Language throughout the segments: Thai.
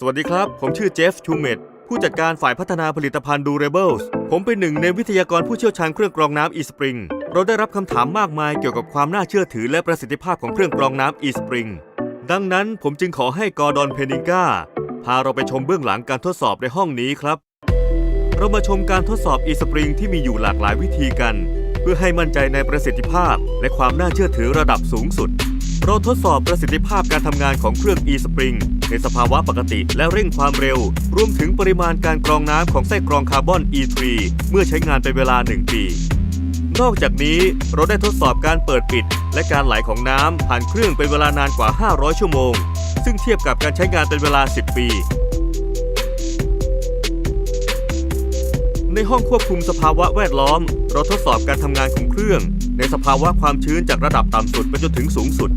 สวัสดีครับ ผมชื่อเจฟชูเมตผู้จัดการฝ่ายพัฒนาผลิตภัณฑ์ Durables ผมเป็นหนึ่งในวิทยากรผู้เชี่ยวชาญเครื่องกรองน้ำ eSpring เราได้รับคำถามมากมายเกี่ยวกับความน่าเชื่อถือและประสิทธิภาพของเครื่องกรองน้ำ eSpring ดังนั้นผมจึงขอให้กอร์ดอนเพนิงกาพาเราไปชมเบื้องหลังการทดสอบในห้องนี้ครับ เรามาชมการทดสอบ eSpring ที่มีอยู่หลากหลายวิธีกัน เพื่อให้มั่นใจในประสิทธิภาพ และความน่าเชื่อถือระดับสูงสุด เราทดสอบประสิทธิภาพการทำงานของเครื่อง eSpring ในสภาวะปกติและเร่งความเร็ว รวมถึงปริมาณการกรองน้ำของไส้กรองคาร์บอน E3 เมื่อใช้งานเป็นเวลา 1 ปี นอกจากนี้เราได้ทดสอบการเปิดปิด และการไหลของน้ำผ่านเครื่องเป็นเวลานานกว่า 500 ชั่วโมง ซึ่งเทียบกับการใช้งานเป็นเวลา 10 ปีในห้องควบคุมสภาวะแวดล้อม เราทดสอบการทำงานของเครื่อง ในสภาวะความชื้นจากระดับต่ำสุดไปจนถึงสูงสุด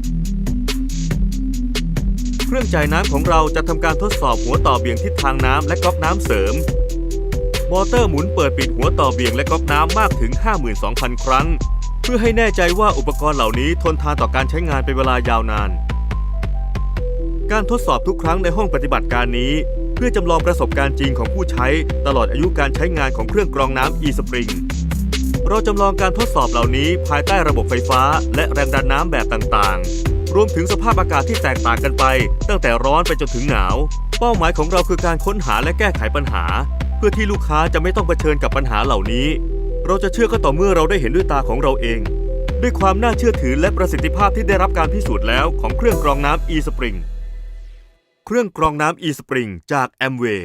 เครื่องจ่ายน้ำของเราจะทำการทดสอบหัวต่อเบี่ยงทิศทางน้ำและก๊อกน้ำเสริม มอเตอร์หมุนเปิดปิดหัวต่อเบี่ยงและก๊อกน้ำมากถึง 52,000 ครั้ง เพื่อให้แน่ใจว่าอุปกรณ์เหล่านี้ทนทานต่อการใช้งานเป็นเวลายาวนาน การทดสอบทุกครั้งในห้องปฏิบัติการนี้ เพื่อจำลองประสบการณ์จริงของผู้ใช้ตลอดอายุการใช้งานของเครื่องกรองน้ำ eSpring เราจำลองการทดสอบเหล่านี้ภายใต้ระบบไฟฟ้าและแรงดันน้ำแบบต่างๆ รวมถึงสภาพอากาศที่แตกต่างกันไป ตั้งแต่ร้อนไปจนถึงหนาว เป้าหมายของเราคือการค้นหาและแก้ไขปัญหา เพื่อที่ลูกค้าจะไม่ต้องเผชิญกับปัญหาเหล่านี้ เราจะเชื่อก็ต่อเมื่อเราได้เห็นด้วยตาของเราเอง ด้วยความน่าเชื่อถือและประสิทธิภาพที่ได้รับการพิสูจน์แล้วของเครื่องกรองน้ำ eSpring เครื่องกรองน้ำ eSpring จาก Amway